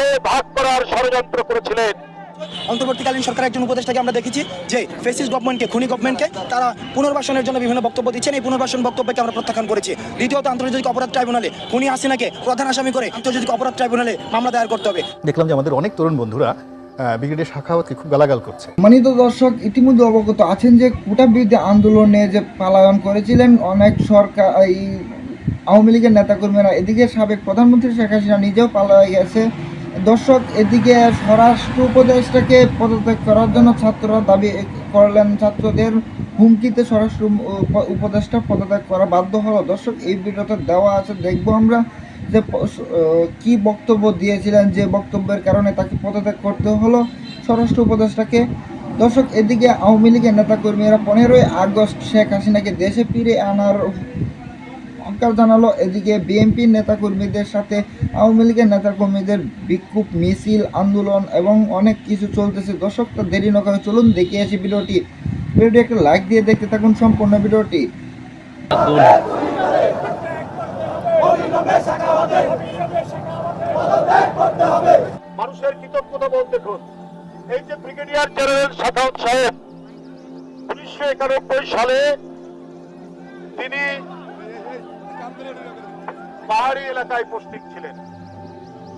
বিএনপিকে ভাগ করার ষড়যন্ত্র করেছিলেন? অন্তর্বর্তীকালীন সরকার একজন উপদেষ্টাকে আমরা দেখেছি যে ফেসিস গভর্নমেন্টকে খুনি গভর্নমেন্টকে তারা পুনর্বাসনের জন্য বিভিন্ন বক্তব্য দিচ্ছেন। এই পুনর্বাসন বক্তব্যকে আমরা প্রত্যাখ্যান করেছি। দ্বিতীয়ত আন্তর্জাতিক অপরাধ ট্রাইব্যুনালে খুনি হাসিনাকে প্রধান আসামি করে আন্তর্জাতিক অপরাধ ট্রাইব্যুনালে মামলা দায়ের করতে হবে। দেখলাম যে আমাদের অনেক তরুণ বন্ধুরা আহ, শাখাওয়াতকে খুব গালাগাল করছে। সম্মানিত দর্শক ইতিমধ্যে অবগত আছেন যে কোটা বিরোধী আন্দোলনে যে পালায়ন করেছিলেন অনেক সরকার এই আওয়ামী লীগের নেতাকর্মীরা এদিকে সাবেক প্রধানমন্ত্রী শেখ হাসিনা নিজেও পালিয়ে গেছে দর্শক, এদিকে স্বরাষ্ট্র উপদেষ্টাকে পদত্যাগ করার জন্য ছাত্ররা দাবি করলেন, ছাত্রদের হুমকিতে স্বরাষ্ট্র উপ- উপদেষ্টা পদত্যাগ করা বাধ্য হলো। দর্শক, এই ভিডিওতে দেওয়া আছে, দেখব আমরা যে কি বক্তব্য দিয়েছিলেন, যে বক্তব্যের কারণে তাকে পদত্যাগ করতে হলো স্বরাষ্ট্র উপদেষ্টাকে। দর্শক, এদিকে আওয়ামী লীগের নেতাকর্মীরা পনেরোই আগস্ট শেখ হাসিনাকে দেশে ফিরে আনার অঙ্কার জানালো। এদিকে বিএনপি নেতাকর্মীদের সাথে আওয়ামী লীগের নেতাকর্মীদের বিক্ষোভ, মিছিল, আন্দোলন এবং অনেক কিছু চলতেছে। দর্শক, তো দেরি নকা চলুন দেখে আসি ভিডিওটি। ভিডিওটি একটা লাইক দিয়ে দেখতে থাকুন সম্পূর্ণ ভিডিওটি। মানুষের কৃতজ্ঞতা বোধ দেখুন এই যে ব্রিগেডিয়ার জেনারেল সাখাওয়াত সাহেব, উনিশশো একানব্বই সালে তিনি পাহাড়ি এলাকায় পোস্টিং ছিলেন।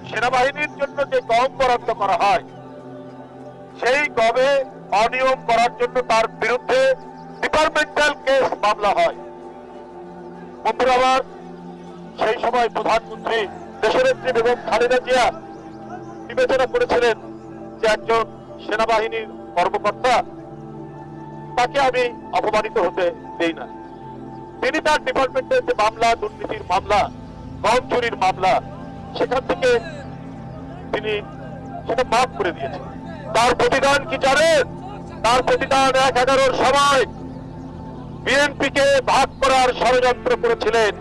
সেনাবাহিনীর জন্য যে গম বরাদ্দ করা হয়, সেই গমে অনিয়ম করার জন্য তার বিরুদ্ধে ডিপার্টমেন্টাল কেস মামলা হয়। বন্ধুরাবার সেই সময় প্রধানমন্ত্রী, দেশনেত্রী বেগম খালেদা জিয়া বিবেচনা করেছিলেন যে একজন সেনাবাহিনীর কর্মকর্তা, তাকে আমি অপমানিত হতে দেই না। তিনি তার ডিপার্টমেন্টের যে মামলা, দুর্নীতির মামলা গম চুরির মামলা, সেখান থেকে তিনি সেটা মাফ করে দিয়েছেন। তার প্রতিদান কি জানেন? তার প্রতিদান এক এগারোর সময় বিএনপিকে ভাগ করার ষড়যন্ত্র করেছিলেন।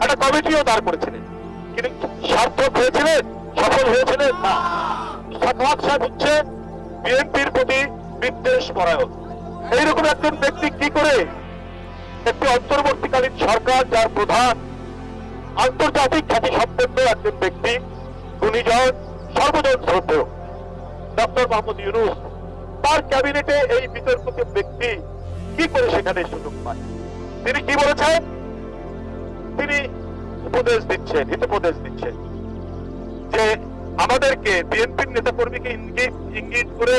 একটা কমিটিও দাঁড় করেছিলেন। কিন্তু সার্থক হয়েছিলেন? সফল হয়েছিলেন? না। সাখাওয়াত সাহেব হচ্ছে বিএনপির প্রতি বিদ্বেষ পরায়ণ। এইরকম একজন ব্যক্তি কি করে একটি অন্তর্বর্তীকালীন সরকার যার প্রধান আন্তর্জাতিক খ্যাতি সম্পন্ন একজন ব্যক্তি গুণীজন সর্বজন শ্রদ্ধেয় ডক্টর মোহাম্মদ ইউনুস। তার ক্যাবিনেটে এই বিতর্কিত ব্যক্তি কি করে সেখানে সুযোগ পায়? তিনি কি বলেছেন? তিনি উপদেশ দিচ্ছেন হিতোপদেশ দিচ্ছেন যে আমাদেরকে বিএনপির নেতা কর্মীকে ইঙ্গিত ইঙ্গিত করে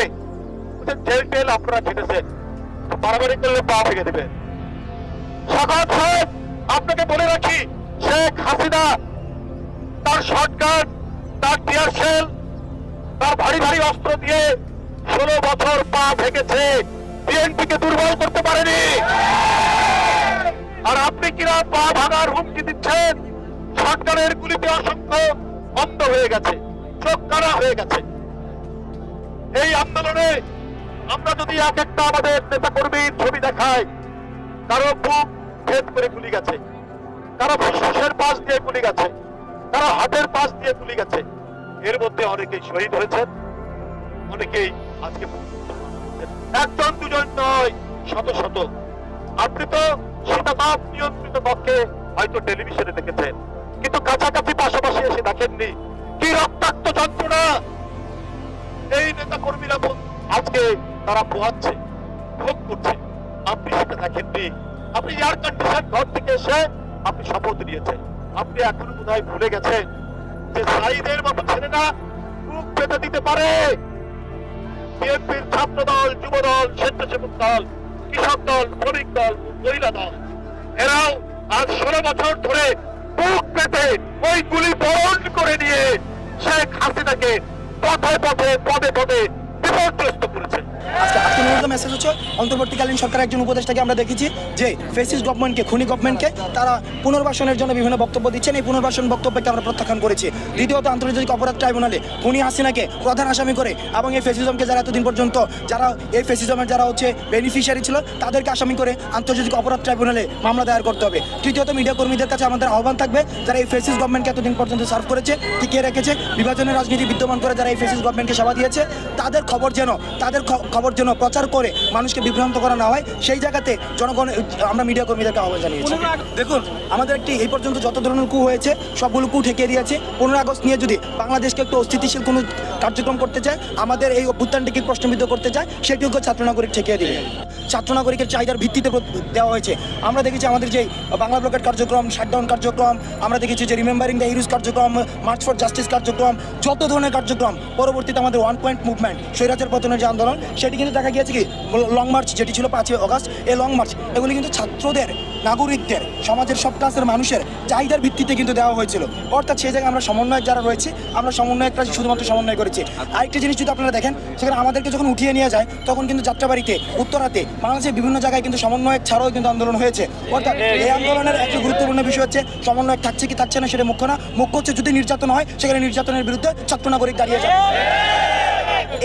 জেল টেল আপনারা খেটেছেন বাড়াবাড়ি করলে পা ভেঙে দেবেন। সাকাত সাহেব আপনাকে বলে রাখি, শেখ হাসিনা, তার শর্টকাট তার টিয়ার তার ভারী ভারী অস্ত্র দিয়ে ষোলো বছর পা ভেঙেছে বিএনপিকে দুর্বল করতে পারেনি। আর আপনি কিনা পা ভাঙার হুমকি দিচ্ছেন? সরকারের গুলিতে অসংখ্য অন্ধ হয়ে গেছে, চোখ কানা হয়ে গেছে। এই আন্দোলনে আমরা যদি এক একটা আমাদের নেতা কর্মীর ছবি দেখাই, কারও বুক ভেদ করে গুলি গেছে। কারও ফুসফুসের পাশ দিয়ে গুলি গেছে। কারও হাতের পাশ দিয়ে গুলি গেছে। এর মধ্যে অনেকেই শহীদ হয়েছেন, অনেকেই আজকে একজন দুজন নয়, শত শত। আপনি তো শীতাতাপ নিয়ন্ত্রিত কক্ষে হয়তো টেলিভিশনে দেখেছেন, কিন্তু কাছাকাছি পাশাপাশি এসে দেখেননি। কি রক্তাক্ত যন্ত্রণা! এই নেতা কর্মীরা আজকে তারা পোহাচ্ছে ভোগ করছে। আপনি সেটা দেখেননি। আপনি এয়ার কন্ডিশন ঘর থেকে এসে আপনি শপথ নিয়েছেন। আপনি এখনও বোধহয় ভুলে গেছেন যে সাইদের মতো ছেলেরা মুখ পেতে দিতে পারে। বিএনপির ছাত্র দল যুব দল স্বেচ্ছাসেবক দল, কৃষক দল, শ্রমিক দল, মহিলা দল, এরাও আজ ষোলো বছর ধরে বুক পেতে ওই গুলি বরণ করে নিয়ে শেখ হাসিনাকে পথে পথে, পদে পদে বিপর্যস্ত মূলত মেসেজ হচ্ছে, অন্তর্বর্তীকালীন সরকার একজন উপদেষ্টাকে আমরা দেখেছি যে ফেসিস গভর্নমেন্টকে খুনি গভর্নমেন্টকে তারা পুনর্বাসনের জন্য বিভিন্ন বক্তব্য দিচ্ছেন। এই পুনর্বাসন বক্তব্যকে আমরা প্রত্যাখ্যান করেছি। দ্বিতীয়ত, আন্তর্জাতিক অপরাধ ট্রাইব্যুনালে খুনি হাসিনাকে প্রধান আসামি করে এবং এই ফেসিজমকে যারা এতদিন পর্যন্ত যারা এই ফেসিজমের যারা হচ্ছে বেনিফিশিয়ারি ছিল, তাদেরকে আসামি করে আন্তর্জাতিক অপরাধ ট্রাইব্যুনালে মামলা দায়ের করতে হবে। তৃতীয়ত মিডিয়া কর্মীদের কাছে আমাদের আহ্বান থাকবে, যারা এই ফেসিস গভর্নমেন্টকে এতদিন পর্যন্ত সার্ভ করেছে, টিকিয়ে রেখেছে, বিভাজনের রাজনীতি বিদ্যমান করে যারা এই ফেসিস গভর্নমেন্টকে সেবা দিয়েছে, তাদের খবর যেন, তাদের খবর যেন প্রচার করে মানুষকে বিভ্রান্ত করা না হয় সেই জায়গাতে জনগণ আমরা মিডিয়া কর্মীদেরকে আহ্বান জানিয়েছি। দেখুন আমাদের একটি এই পর্যন্ত যত ধরনের কু হয়েছে সবগুলো কু ঠেকিয়ে দিয়েছে। পনেরো আগস্ট নিয়ে যদি বাংলাদেশকে একটু অস্থিতিশীল কোনো কার্যক্রম করতে চায় আমাদের এই অভ্যুত্থানটিকে প্রশ্নবিদ্ধ করতে চায় সেটিও ছাত্র নাগরিক ঠেকিয়ে দিবে। ছাত্র নাগরিকের চাহিদার ভিত্তিতে দেওয়া হয়েছে। আমরা দেখেছি আমাদের যে বাংলা ব্লকের কার্যক্রম, শাটডাউন কার্যক্রম, আমরা দেখেছি যে রিমেম্বারিং দ্য হিরুজ কার্যক্রম মার্চ ফর জাস্টিস কার্যক্রম, যত ধরনের কার্যক্রম, পরবর্তীতে আমাদের ওয়ান পয়েন্ট মুভমেন্ট স্বৈরাচার পতনের যে আন্দোলন, সেটি কিন্তু দেখা গিয়েছে কি লং মার্চ যেটি ছিল পাঁচই অগাস্ট এই লং মার্চ এগুলি কিন্তু ছাত্রদের নাগরিকদের, সমাজের সব ক্লাসের মানুষের চাহিদার ভিত্তিতে কিন্তু দেওয়া হয়েছিল। অর্থাৎ সেই জায়গায় আমরা সমন্বয়ক যারা রয়েছে, আমরা সমন্বয়করা শুধুমাত্র সমন্বয় করেছি। আরেকটি জিনিস যদি আপনারা দেখেন, সেখানে আমাদেরকে যখন উঠিয়ে নিয়ে যায়, তখন কিন্তু যাত্রাবাড়িতে, উত্তরাতে, বাংলাদেশের বিভিন্ন জায়গায় কিন্তু সমন্বয়ক ছাড়াও কিন্তু আন্দোলন হয়েছে। অর্থাৎ এই আন্দোলনের একটি গুরুত্বপূর্ণ বিষয় হচ্ছে, সমন্বয়ক থাকছে কি থাকছে না সেটা মুখ্য না। মুখ্য হচ্ছে যদি নির্যাতন হয়, সেখানে নির্যাতনের বিরুদ্ধে ছাত্র নাগরিক দাঁড়িয়ে যায়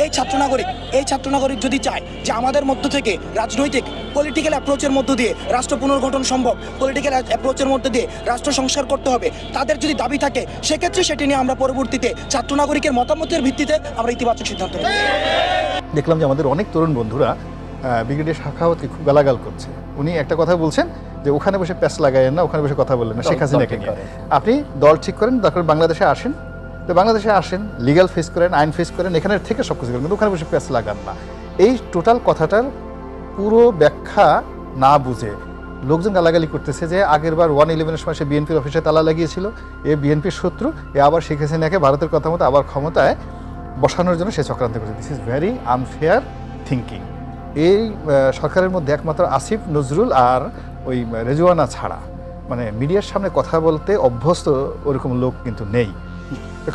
এই ছাত্র নাগরিক এই ছাত্র নাগরিক যদি চায় যে আমাদের মধ্য থেকে রাজনৈতিক পলিটিক্যাল অ্যাপ্রোচের মধ্য দিয়ে রাষ্ট্র পুনর্গঠন সম্ভব পলিটিক্যাল অ্যাপ্রোচের মধ্যে দিয়ে রাষ্ট্র সংস্কার করতে হবে তাদের যদি দাবি থাকে সেক্ষেত্রে সেটি নিয়ে আমরা পরবর্তীতে ছাত্র নাগরিকের মতামতের ভিত্তিতে আমরা ইতিবাচক সিদ্ধান্ত নেব। দেখলাম যে আমাদের অনেক তরুণ বন্ধুরা ব্রিগেডিয়ার শাখাওয়াতকে খুব গালাগাল করছে। উনি একটা কথা বলছেন যে ওখানে বসে প্যাস লাগাইয়েন না ওখানে বসে কথা বললেন না শেখ হাসিনাকে নিয়ে। আপনি দল ঠিক করেন দরকার বাংলাদেশে আসেন। তো বাংলাদেশে আসেন লিগাল ফেস করেন আইন ফেস করেন এখানে থেকে সব কিছু করেন কিন্তু ওখানে বসে প্যাস লাগান না। এই টোটাল কথাটার পুরো ব্যাখ্যা না বুঝে লোকজন গালাগালি করতেছে যে আগের বার ওয়ান ইলেভেনের সময় সে বিএনপির অফিসে তালা লাগিয়েছিল এ বিএনপির শত্রু এ আবার শেখ হাসিনাকে ভারতের কথা মতো আবার ক্ষমতায় বসানোর জন্য সে চক্রান্ত করেছে। This is very unfair thinking এই সরকারের মধ্যে একমাত্র আসিফ নজরুল আর ওই আহ, রেজওয়ানা ছাড়া। মানে মিডিয়ার সামনে কথা বলতে অভ্যস্ত ওরকম লোক কিন্তু নেই।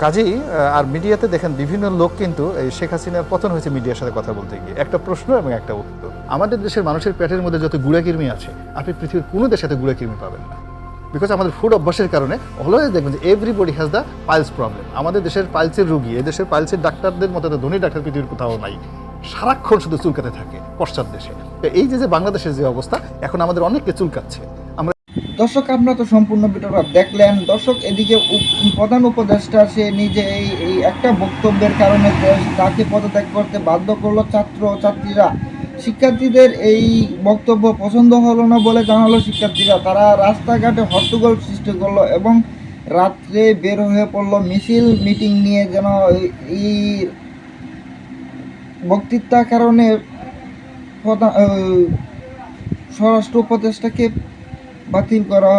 কাজেই আর মিডিয়াতে দেখেন বিভিন্ন লোক কিন্তু এই শেখ হাসিনার পতন হয়েছে মিডিয়ার সাথে কথা বলতে গিয়ে। একটা প্রশ্ন এবং একটা উত্তর। আমাদের দেশের মানুষের পেটের মধ্যে যত গুড়াকির্মি আছে, আপনি পৃথিবীর কোনো সাথে গুড়াকির্মি পাবেন না। বিকজ আমাদের ফুড অভ্যাসের কারণে অলওয়েজ দেখবেন যে everybody has the piles problem আমাদের দেশের পাইলসের রুগী এদেশের পাইলসের ডাক্তারদের মতো তো ধনী ডাক্তার পৃথিবীর কোথাও নাই। সারাক্ষণ শুধু চুলকাতে থাকে পশ্চাৎ দেশে। এই যে যে বাংলাদেশের যে অবস্থা, এখন আমাদের অনেককে চুলকাচ্ছে। দর্শক, আপনারা তো সম্পূর্ণ ভিডিওটা দেখলেন। দর্শক, এদিকে প্রধান উপদেষ্টা, সে নিজে এই এই একটা বক্তব্যের কারণে তাকে পদত্যাগ করতে বাধ্য করল ছাত্র ছাত্রীরা। শিক্ষার্থীদের এই বক্তব্য পছন্দ হলো না বলে জানালো শিক্ষার্থীরা। তারা রাস্তাঘাটে হট্টগোল সৃষ্টি করল এবং রাত্রে বের হয়ে পড়ল মিছিল, মিটিং নিয়ে যেন এই বক্তৃতার কারণে প্রধান স্বরাষ্ট্র উপদেষ্টাকে বাতিল করা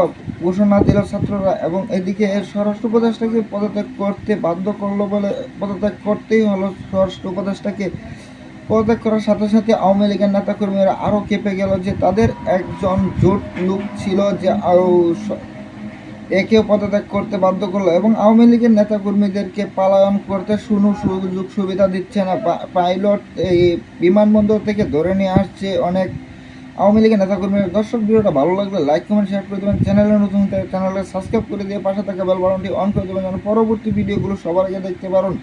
ঘোষণা দিল ছাত্ররা এবং এদিকে এর স্বরাষ্ট্র উপদেষ্টাকে পদত্যাগ করতে বাধ্য করল বলে পদত্যাগ করতেই হলো স্বরাষ্ট্র উপদেষ্টাকে। পদত্যাগ করার সাথে সাথে আওয়ামী লীগের নেতাকর্মীরা আরও কেঁপে গেল যে তাদের একজন জোট লোক ছিল যে একেও পদত্যাগ করতে বাধ্য করল এবং আওয়ামী লীগের নেতাকর্মীদেরকে পালায়ন করতে শুনু সুযোগ সুবিধা দিচ্ছে না। পাইলট এই বিমানবন্দর থেকে ধরে নিয়ে আসছে অনেক আওয়ামী লীগের নেতাকর্মীর, দর্শক ভিডিওটা ভালো লাগলে লাইক কমেন্ট শেয়ার করে দেবেন। চ্যানেলে নতুন চ্যানেলে সাবস্ক্রাইব করে দিয়ে পাশে থাকা বেল বাটনটি অন করে দেবেন, যেন পরবর্তী ভিডিওগুলো সবার আগে দেখতে পারুন।